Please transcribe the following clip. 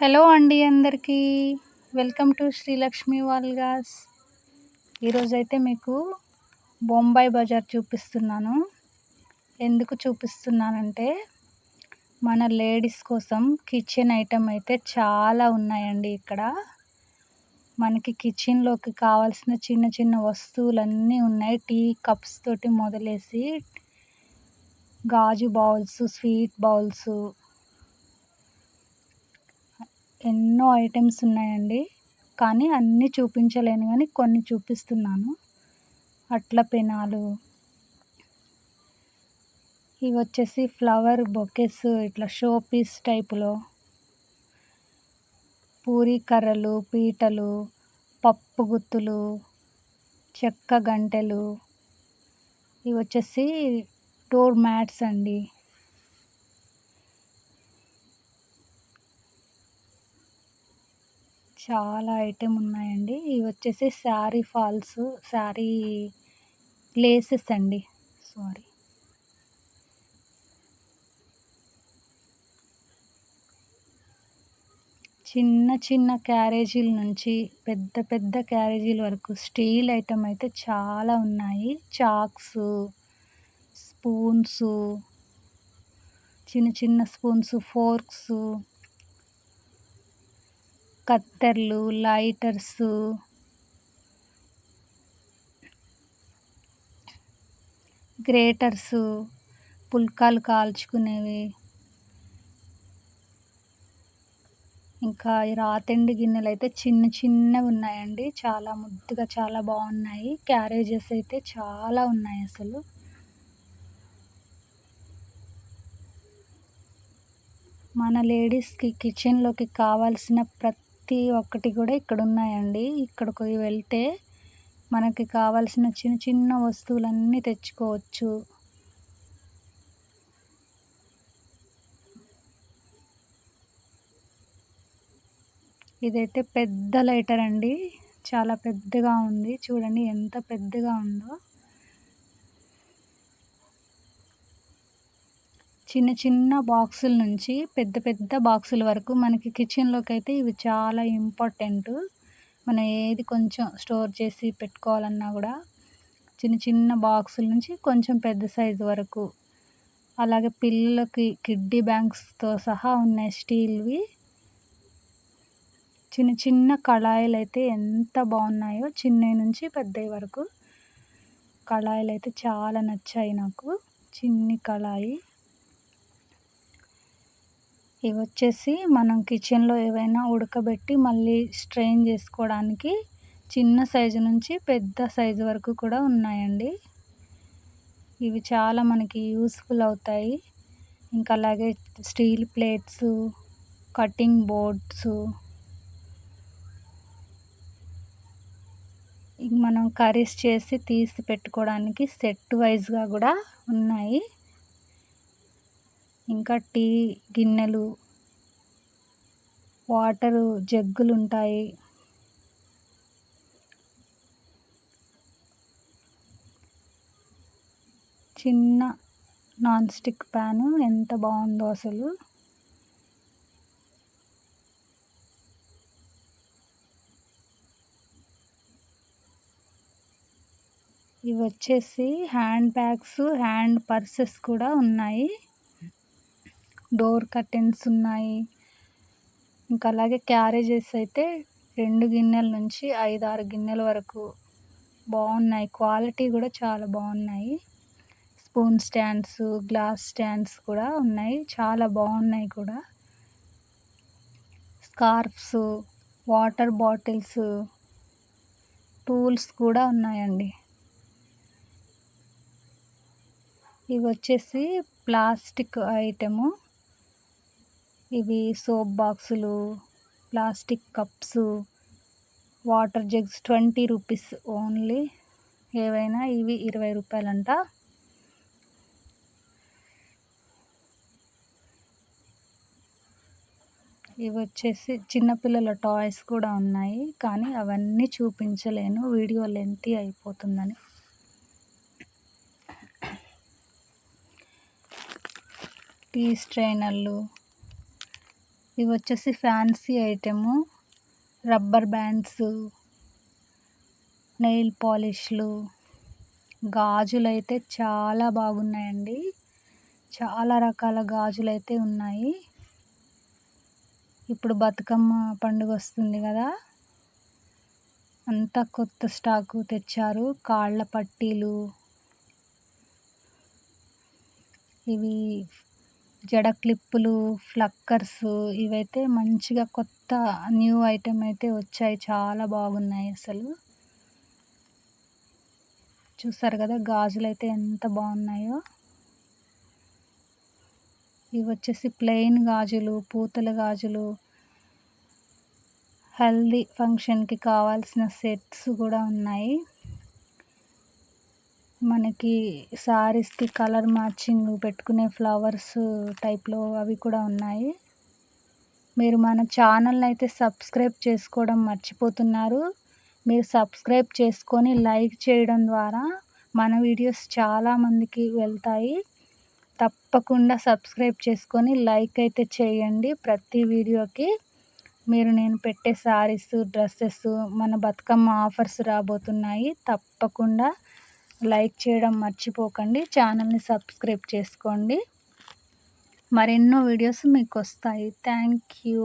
Hello అండి అందరికీ. Welcome to Srilakshmi vlogs. ఈరోజైతే మీకు బొంబాయి బజార్ చూపిస్తున్నాను. ఎందుకు చూపిస్తున్నానంటే మన లేడీస్ కోసం కిచెన్ ఐటెం అయితే చాలా ఉన్నాయండి ఇక్కడ. మనకి కిచెన్లోకి కావాల్సిన చిన్న చిన్న వస్తువులన్నీ ఉన్నాయి. టీ కప్స్ తోటి మొదలేసి గాజు బౌల్స్ స్వీట్ బౌల్స్ ఎన్నో ఐటమ్స్ ఉన్నాయండి. కానీ అన్నీ చూపించలేను కానీ కొన్ని చూపిస్తున్నాను. అట్ల పెనాలు. ఇవి వచ్చేసి ఫ్లవర్ బొకెస్ ఇట్లా షో పీస్ టైపులో. పూరి కర్రలు పీటలు పప్పు గుత్తులు చెక్క గంటెలు. ఇవి వచ్చేసి డోర్ మ్యాట్స్ అండి. చాలా ఐటెం ఉన్నాయండి. ఇవి వచ్చేసి శారీ ఫాల్స్ శారీ లేసెస్ అండి. సారీ. చిన్న చిన్న క్యారేజీల నుంచి పెద్ద పెద్ద క్యారేజీల వరకు స్టీల్ ఐటమ్ అయితే చాలా ఉన్నాయి. చాక్స్ స్పూన్స్ చిన్న చిన్న స్పూన్స్ ఫోర్క్స్ కత్తెర్లు లైటర్స్. గ్రేటర్స్. పుల్కాలు కాల్చుకునేవి. ఇంకా ఈ రాతండి గిన్నెలు అయితే చిన్న చిన్నవి ఉన్నాయండి. చాలా ముద్దుగా చాలా బాగున్నాయి. క్యారేజెస్ అయితే చాలా ఉన్నాయి అసలు. మన లేడీస్కి కిచెన్లోకి కావాల్సిన ప్రతి ప్రతి ఒక్కటి కూడా ఇక్కడ ఉన్నాయండి ఇక్కడికి వెళ్తే మనకి కావాల్సిన చిన్న చిన్న వస్తువులన్నీ తెచ్చుకోవచ్చు. ఇదైతే పెద్ద లైటర్ అండి. చాలా పెద్దగా ఉంది. చూడండి ఎంత పెద్దగా ఉందో. చిన్న చిన్న బాక్సుల నుంచి పెద్ద పెద్ద బాక్సుల వరకు మనకి కిచెన్లోకి అయితే ఇవి చాలా ఇంపార్టెంట్ మనం ఏది కొంచెం స్టోర్ చేసి పెట్టుకోవాలన్నా కూడా చిన్న చిన్న బాక్సుల నుంచి కొంచెం పెద్ద సైజు వరకు. అలాగే పిల్లలకి కిడ్డీ బ్యాంక్స్తో సహా ఉన్నాయి స్టీల్వి. చిన్న చిన్న కళాయిలు అయితే ఎంత బాగున్నాయో చిన్నవి నుంచి పెద్దవి వరకు. కళాయిలు అయితే చాలా నచ్చాయి నాకు. చిన్ని కళాయి. ఇవి వచ్చేసి మనం కిచెన్లో ఏవైనా ఉడకబెట్టి మళ్ళీ స్ట్రెయిన్ చేసుకోవడానికి చిన్న సైజు నుంచి పెద్ద సైజు వరకు కూడా ఉన్నాయండి. ఇవి చాలా మనకి యూస్ఫుల్ అవుతాయి. ఇంకా అలాగే స్టీల్ ప్లేట్స్ కటింగ్ బోర్డ్స్. మనం కర్రీస్ చేసి తీసి పెట్టుకోవడానికి సెట్ వైజ్గా కూడా ఉన్నాయి. ఇంకా టీ గిన్నెలు వాటరు జగ్గులు ఉంటాయి చిన్న నాన్ స్టిక్ ప్యాను ఎంత బాగుందో అసలు. ఇవి వచ్చేసి హ్యాండ్ బ్యాగ్స్ హ్యాండ్ పర్సెస్ కూడా ఉన్నాయి. డోర్ కర్టెన్స్ ఉన్నాయి. ఇంకా అలాగే క్యారేజెస్ అయితే రెండు గిన్నెల నుంచి ఐదు ఆరు గిన్నెల వరకు బాగున్నాయి. క్వాలిటీ కూడా చాలా బాగున్నాయి. స్పూన్ స్టాండ్స్ గ్లాస్ స్టాండ్స్ కూడా ఉన్నాయి. చాలా బాగున్నాయి కూడా. స్కార్ఫ్స్ వాటర్ బాటిల్స్ టూల్స్ కూడా ఉన్నాయండి. ఇవి వచ్చేసి ప్లాస్టిక్ ఐటెము. ఇవి సోప్ బాక్సులు plastic cups water jugs twenty rupees only. ఏవైనా ఇవి ఇరవై రూపాయలంట. ఇవి వచ్చేసి చిన్నపిల్లల టాయ్స్ కూడా ఉన్నాయి కానీ అవన్నీ చూపించలేను. వీడియో లెంతీ అయిపోతుందని. టీ స్ట్రైనర్లు ఇవి వచ్చేసి fancy item. Rubber bands nail పాలిష్లు గాజులు అయితే చాలా బాగున్నాయండి. చాలా రకాల గాజులు అయితే ఉన్నాయి. ఇప్పుడు బతుకమ్మ పండుగ వస్తుంది కదా. అంతా కొత్త స్టాకు తెచ్చారు. కాళ్ళ పట్టీలు. ఇవి జడ క్లిప్పులు ఫ్లక్కర్స్ ఇవైతే మంచిగా కొత్త న్యూ ఐటెం అయితే వచ్చాయి. చాలా బాగున్నాయి అసలు. చూస్తారు కదా గాజులు అయితే ఎంత బాగున్నాయో. ఇవి వచ్చేసి ప్లెయిన్ గాజులు పూతల గాజులు. హల్దీ ఫంక్షన్కి కావాల్సిన సెట్స్ కూడా ఉన్నాయి. మనకి శారీస్కి కలర్ మ్యాచింగ్ పెట్టుకునే ఫ్లవర్స్ టైప్లో అవి కూడా ఉన్నాయి. మీరు మన ఛానల్ని అయితే సబ్స్క్రైబ్ చేసుకోవడం మర్చిపోతున్నారు. మీరు సబ్స్క్రైబ్ చేసుకొని లైక్ చేయడం ద్వారా మన వీడియోస్ చాలామందికి వెళ్తాయి. తప్పకుండా సబ్స్క్రైబ్ చేసుకొని లైక్ అయితే చేయండి ప్రతి వీడియోకి. మీరు నేను పెట్టే శారీస్ డ్రెస్సెస్ మన బతుకమ్మ ఆఫర్స్ రాబోతున్నాయి. తప్పకుండా లైక్ చేయడం మర్చిపోకండి. ఛానల్ని సబ్స్క్రైబ్ చేసుకోండి. మరెన్నో వీడియోస్ మీకు వస్తాయి థ్యాంక్ యూ.